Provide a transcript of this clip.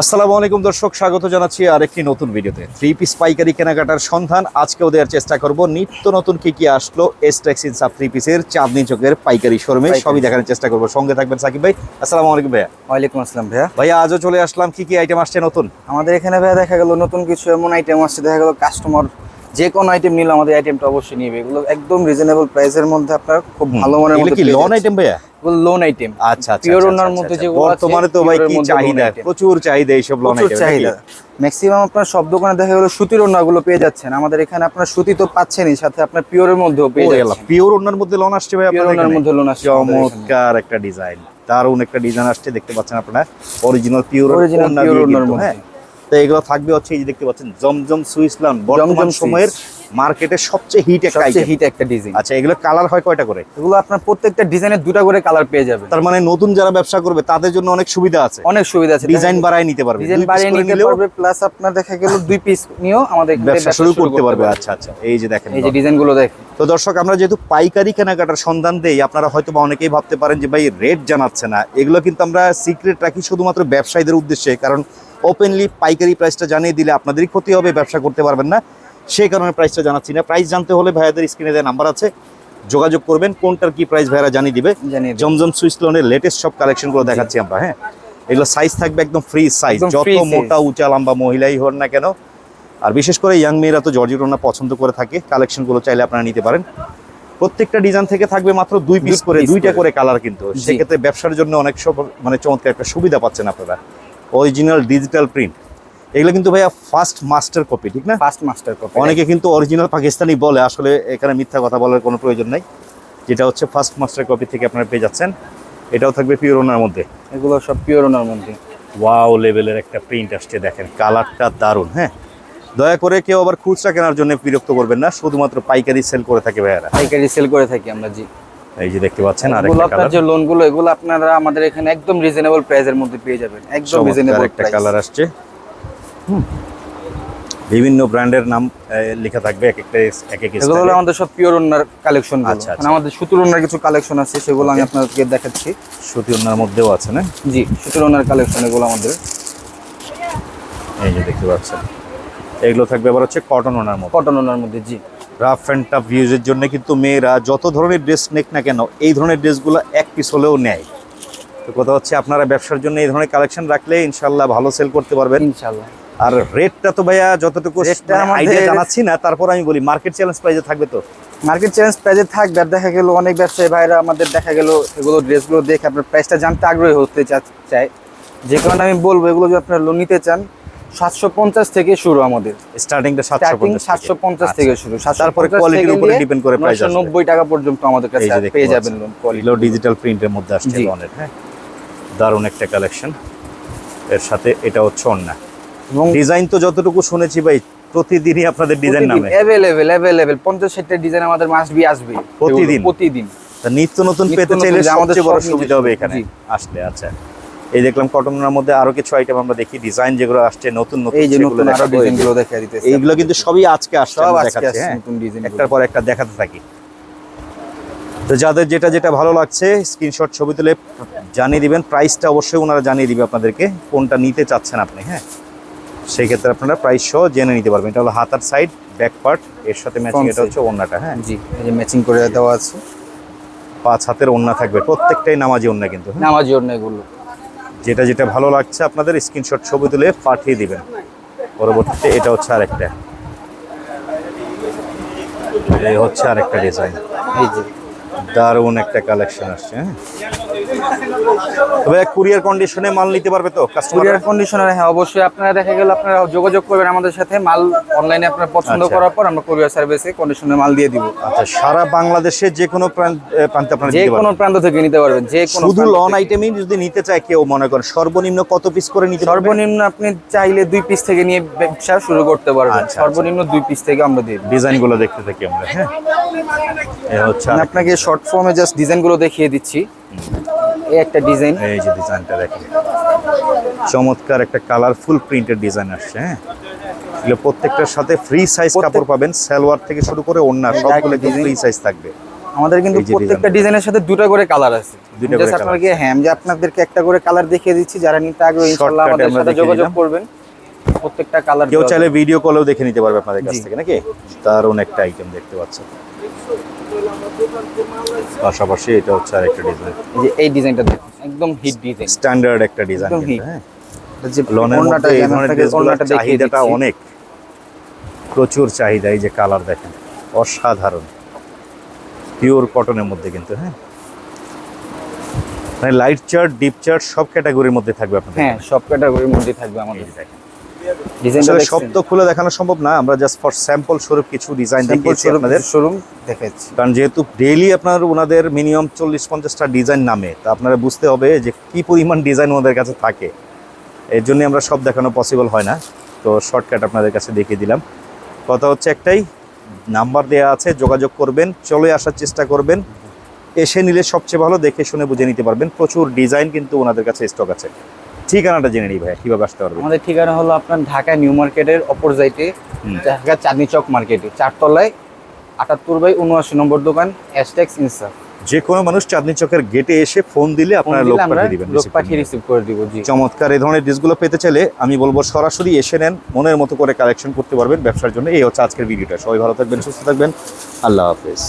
আসসালামু আলাইকুম দর্শক স্বাগত জানাচ্ছি আরেকটি নতুন ভিডিওতে। থ্রি পিস পাইকারি কেনাকাটার সন্ধান আজকেও দেওয়ার চেষ্টা করব। নিত্য নতুন কি কি আসলো এসটেক্স ইনসাফ থ্রি পিসের চাঁদনি চোখের পাইকারি শোরুমে সবই দেখানোর চেষ্টা করব। সঙ্গে থাকবেন সাকিব ভাই। আসসালামু আলাইকুম ভাইয়া। ওয়ালাইকুম আসসালাম ভাইয়া। ভাইয়া আজও চলে আসলাম। কি কি আইটেম আসছে নতুন? আমাদের এখানে ভাইয়া দেখা গেল নতুন কিছু এমন আইটেম আসছে। দেখা গেল কাস্টমার যে কোনো আইটেম নিলে আমাদের আইটেমটা অবশ্যই নিবে। এগুলো একদম রিজনেবল প্রাইসের মধ্যে আপনার খুব ভালো মানের মধ্যে কি লোন আইটেম ভাইয়া? এগুলো লোন আইটেম আচ্ছা আচ্ছা আচ্ছা, ওনার আচ্ছা, মধ্যে আচ্ছা। আছে, বর্তমানে তো ভাই কি চাহিদা? প্রচুর চাহিদা এইসব লোন প্রচুর চাহিদা। ম্যাক্সিমাম আপনার সব দোকানে দেখা গেল সুতির ওনাগুলো পেয়ে যাচ্ছেন। আমাদের এখানে আপনার সুতি তো পাচ্ছেনই সাথে আপনার পিওরের মধ্যেও পেয়ে যাচ্ছেন। পিওর ওনার মধ্যে লোন আসছে ভাই আপনার ওনার মধ্যে লোন আসছে চমৎকার একটা ডিজাইন দারুণ একটা ডিজাইন আসছে দেখতে পাচ্ছেন আপনারা। অরিজিনাল পিওর pure মধ্যে। হ্যাঁ? তো এগুলো থাকবে হচ্ছে এই যে দেখতে পাচ্ছেন জমজম সুইসলান বর্তমান সময়ের মার্কেটে সবচেয়ে হিট একটা সবচেয়ে হিট একটা ডিজাইন আচ্ছা এগুলো কালার হয় কয়টা করে? এগুলো আপনার প্রত্যেকটা ডিজাইনের দুটো করে কালার পেয়ে যাবে তার মানে নতুন যারা ব্যবসা করবে তাদের জন্য অনেক সুবিধা আছে। অনেক সুবিধা আছে। ডিজাইন বাড়ায় নিতে পারবে। ডিজাইন বাড়িয়ে নিতে পারবে প্লাস আপনার দেখা গেল দুই পিস নিয়েও আমাদের ব্যবসা শুরু করতে পারবে। আচ্ছা আচ্ছা এই যে দেখেন এই যে ডিজাইনগুলো দেখেন। তো দর্শক আমরা যেহেতু পাইকারি কেনাকাটার সন্ধান দেই আপনারা হয়তো বা অনেকেই ভাবতে পারেন যে ভাই রেট জানাচ্ছে না। এগুলো কিন্তু আমরা সিক্রেট রাখি শুধুমাত্র ব্যবসায়ীদের উদ্দেশ্যে কারণ ওপেনলি পাইকারি প্রাইসটা জানিয়ে দিলে আপনাদেরই ক্ষতি হবে ব্যবসা করতে পারবেন না। সেই কারণে প্রাইসটা জানাচ্ছি না। প্রাইস জানতে হলে ভাইয়াদের স্ক্রিনে দেওয়া নাম্বার আছে। যোগাযোগ করবেন কোনটার কি প্রাইস ভাইয়ারা জানিয়ে দিবে। জমজম সুইস লোনের লেটেস্ট সব কালেকশনগুলো দেখাচ্ছি আমরা হ্যাঁ? এগুলো সাইজ থাকবে একদম ফ্রি সাইজ যত মোটা উঁচা লম্বা মহিলাই হন না কেন আর বিশেষ করে ইয়াং মেয়েরা তো জর্জি রোনা পছন্দ করে থাকে কালেকশনগুলো চাইলে আপনারা নিতে পারেন। প্রত্যেকটা ডিজাইন থেকে থাকবে মাত্র দুই পিস করে দুইটা করে। কালার কিন্তু। সেক্ষেত্রে ব্যবসার জন্য অনেক সব মানে চমৎকার একটা সুবিধা পাচ্ছেন আপনারা। অরিজিনাল ডিজিটাল প্রিন্ট এগুলো কিন্তু ভাইয়া ফার্স্ট মাস্টার কপি ঠিক না? ফার্স্ট মাস্টার কপি অনেকে কিন্তু অরিজিনাল পাকিস্তানি বলে আসলে এখানে মিথ্যা কথা বলার কোনো প্রয়োজন নাই। যেটা হচ্ছে ফার্স্ট মাস্টার কপি থেকে আপনারা পেয়ে যাচ্ছেন। এটাও থাকবে পিওর ওনার মধ্যে। এগুলো সব পিওর ওনার মধ্যে। ওয়াও লেভেলের একটা প্রিন্ট আসছে দেখেন। কালারটা দারুণ হ্যাঁ? দয়া করে কেউ আবার খুচরা কেনার জন্য বিরক্ত করবেন না শুধুমাত্র পাইকারি সেল করে থাকে ভাইয়ারা। পাইকারি সেল করে থাকি আমরা জি। এই যে দেখতে পাচ্ছেন আর আপনার যে লোনগুলো এগুলো আপনারা আমাদের এখানে একদম রিজনেবল প্রাইসের মধ্যে পেয়ে যাবেন একদম রিজনেবল একটা কালার আসছে। বিভিন্ন ব্র্যান্ডের নাম লেখা থাকবে এক একটা এক এক এগুলো হলো আমাদের সব পিওর ওনার কালেকশন আচ্ছা। আমাদের সুতুর ওনার কিছু কালেকশন আছে সেগুলো আমি আপনাদেরকে দেখাচ্ছি। সুতি ওনার মধ্যেও আছে না? জি সুতুর ওনার কালেকশন এগুলো আমাদের। এই যে দেখতে পাচ্ছেন। এগুলো থাকবে আবার হচ্ছে কটন ওনার মধ্যে। কটন ওনার মধ্যে জি। রাফ অ্যান্ড টাফ ভিউজের জন্য কিন্তু মেয়েরা যত ধরনের ড্রেস নেক না কেন এই ধরনের ড্রেসগুলো এক পিস হলেও নেয়। তো কথা হচ্ছে আপনারা ব্যবসার জন্য এই ধরনের কালেকশন রাখলে ইনশাল্লাহ ভালো সেল করতে পারবেন। ইনশাল্লাহ আর রেটটা তো ভাইয়া যতটুকু আইডিয়া জানাচ্ছি না তারপর আমি বলি মার্কেট চ্যালেঞ্জ প্রাইজে থাকবে তো? মার্কেট চ্যালেঞ্জ প্রাইজে থাকবে আর দেখা গেল অনেক ব্যবসায়ী ভাইরা আমাদের দেখা গেল এগুলো ড্রেসগুলো দেখে আপনার প্রাইসটা জানতে আগ্রহী হতে চায়। যে কারণে আমি বলব এগুলো যদি আপনার লোন নিতে চান সাতশো পঞ্চাশ থেকে শুরু আমাদের। স্টার্টিংটা সাতশো পঞ্চাশ পঞ্চাশ আচ্ছা। থেকে শুরু তারপরে quality-র উপরে depend করে। নব্বই টাকা পর্যন্ত আমাদের কাছে পেয়ে যাবেন লোন কোয়ালিটি ডিজিটাল প্রিন্টের মধ্যে আসছে। লনের হ্যাঁ? দারুণ একটা কালেকশন এর সাথে এটা হচ্ছে অন্য। এবং ডিজাইন তো যতটুকু শুনেছি ভাই প্রতিদিনই আপনাদের ডিজাইন নামে। অ্যাভেলেবেল অ্যাভেলেবেল পঞ্চাশ ষাটটা ডিজাইন আমাদের মাস বি আসবে। প্রতিদিন? প্রতিদিন। তা নিত্য নতুন পেতে চাইলে আমাদের সবচেয়ে বড় সুবিধা হবে এখানে। আসলে আচ্ছা। এই দেখলাম কটনের মধ্যে আরও কিছু আইটেম আমরা দেখি ডিজাইন যেগুলো আসছে নতুন নতুন এই যে নতুন আরও দেখাবো। দেখা দিতেছে এইগুলো কিন্তু সবই আজকে আসছে সব আজকে আসছে হ্যাঁ। নতুন ডিজাইন একটার পর একটা দেখাতে থাকি। তো যাদের যেটা যেটা ভালো লাগছে স্ক্রিনশট ছবি তুলে জানিয়ে দিবেন। প্রাইসটা অবশ্যই ওনারা জানিয়ে দিবে আপনাদেরকে কোনটা নিতে চাচ্ছেন আপনি হ্যাঁ। সেই ক্ষেত্রে আপনারা প্রাইস সহ জেনে নিতে পারবেন। এটা হলো হাতার সাইড ব্যাক পার্ট এর সাথে ম্যাচিং এটা হচ্ছে ওন্নাটা হ্যাঁ। জি এই যে ম্যাচিং করে দেওয়া আছে। পাঁচ হাতের ওন্না থাকবে প্রত্যেকটাই নামাজি ওন্না কিন্তু হ্যাঁ? নামাজি ওড়না এগুলো। যেটা যেটা ভালো লাগছে আপনাদের স্ক্রিনশট ছবি তুলে পাঠিয়ে দিবেন। পরবর্তীতে এটা হচ্ছে আরেকটা। এই হচ্ছে আরেকটা ডিজাইন এই যে। দারুণ একটা কালেকশন আসছে হ্যাঁ। তবে কুরিয়ার কন্ডিশনে মাল নিতে পারবে তো কুরিয়ার কন্ডিশনার হ্যাঁ অবশ্যই। আপনারা দেখা গেল আপনারা যোগাযোগ করবেন আমাদের সাথে। মাল অনলাইনে আপনারা পছন্দ আচ্ছা। করার পর আমরা কুরিয়ার সার্ভিসে কন্ডিশনে মাল দিয়ে দিব। আচ্ছা সারা বাংলাদেশে যে কোনো প্রান্ত- আপনারা যে কোনো প্রান্ত থেকে নিতে পারবেন যে কোনো শুধু লন আইটেমই যদি নিতে চায় কেউ মনে করেন সর্বনিম্ন কত পিস করে নিতে সর্বনিম্ন আপনি চাইলে দুই পিস থেকে নিয়ে ব্যবসা শুরু করতে পারবেন। আচ্ছা, সর্বনিম্ন দুই পিস থেকে আমরা দিই ডিজাইনগুলো দেখতে থাকি আমরা হ্যাঁ। হচ্ছে আপনাকে শর্ট ফর্মে জাস্ট ডিজাইনগুলো দেখিয়ে দিচ্ছি। এই একটা ডিজাইন এই যে ডিজাইনটা দেখেন। চমৎকার একটা কালারফুল প্রিন্টের ডিজাইন আসছে হ্যাঁ? এগুলো প্রত্যেকটার সাথে ফ্রি সাইজ কাপড় পাবেন সালোয়ার থেকে শুরু করে ওন্না সবগুলো design। ফ্রি সাইজ থাকবে। আমাদের কিন্তু প্রত্যেকটা ডিজাইনের সাথে দুটো করে কালার আছে। দুটো করে colour আপনাকে হ্যাঁ আমি যে আপনাদেরকে একটা করে কালার দেখিয়ে দিচ্ছি যারা নিতে আগ্রহী ইনশাআল্লাহ আমাদের সাথে যোগাযোগ করবেন। প্রত্যেকটা কালার কেউ চাইলে ভিডিও কলেও দেখে নিতে পারবে আপনাদের কাছ থেকে নাকি? দারুণ একটা আইটেম দেখতে পাচ্ছেন। পাশাপাশি এটা হচ্ছে আরেকটা ডিজাইন যে এই ডিজাইনটা দেখুন একদম হিট ডিজাইন স্ট্যান্ডার্ড একটা ডিজাইন। হ্যাঁ। যে লনের মধ্যে এই ধরনের ড্রেসগুলোর চাহিদাটা অনেক। প্রচুর চাহিদা এই যে কালার দেখেন অসাধারণ। পিওর কটনের মধ্যে কিন্তু হ্যাঁ। মানে লাইট চার্ট ডিপ চার্ট সব ক্যাটাগরির মধ্যে থাকবে আপনাদের হ্যাঁ সব ক্যাটাগরির মধ্যে থাকবে এই আমাদের দেখেন। ডিজাইনটা আসলে সব তো খুলে দেখানো সম্ভব না আমরা জাস্ট ফর স্যাম্পল স্বরূপ কিছু ডিজাইন দেখিয়েছি আপনাদের। শোরুম দেখাচ্ছি। কারণ যেহেতু ডেইলি আপনার ওনাদের মিনিমাম চল্লিশ পঞ্চাশটা ডিজাইন নামে তা আপনারা বুঝতে হবে যে কি পরিমাণ ডিজাইন ওনাদের কাছে থাকে। এর জন্য আমরা সব দেখানো পসিবল হয় না তো শর্টকাট আপনাদের কাছে দেখিয়ে দিলাম। কথা হচ্ছে একটাই নাম্বার দেওয়া আছে যোগাযোগ করবেন চলে আসার চেষ্টা করবেন। এসে নিলে সবচেয়ে ভালো দেখে শুনে বুঝে নিতে পারবেন। প্রচুর ডিজাইন কিন্তু ওনাদের কাছে স্টক আছে। ঠিকানাটা জেনে নিই ভাইয়া কীভাবে আসতে পারবেন আমাদের ঠিকানা হলো আপনার ঢাকা নিউ মার্কেটের অপোজিটে হুম। ঢাকা চাঁদনি চক মার্কেটে চারতলায় আটাত্তর বাই উনআশি নম্বর দোকান অ্যাশট্যাক্স ইনসাফ। যে কোনো মানুষ চাঁদনি চকের গেটে এসে ফোন দিলে আপনারা লোক পাঠিয়ে দিবেন লোক পাঠিয়ে রিসিভ করে দিব জি। চমৎকার এই ধরনের ড্রেসগুলো পেতে চাইলে আমি বলব সরাসরি এসে নেন মনের মতো করে কালেকশন করতে পারবেন ব্যবসার জন্য। এই হচ্ছে আজকের ভিডিওটা সবাই ভালো থাকবেন সুস্থ থাকবেন। আল্লাহ হাফেজ।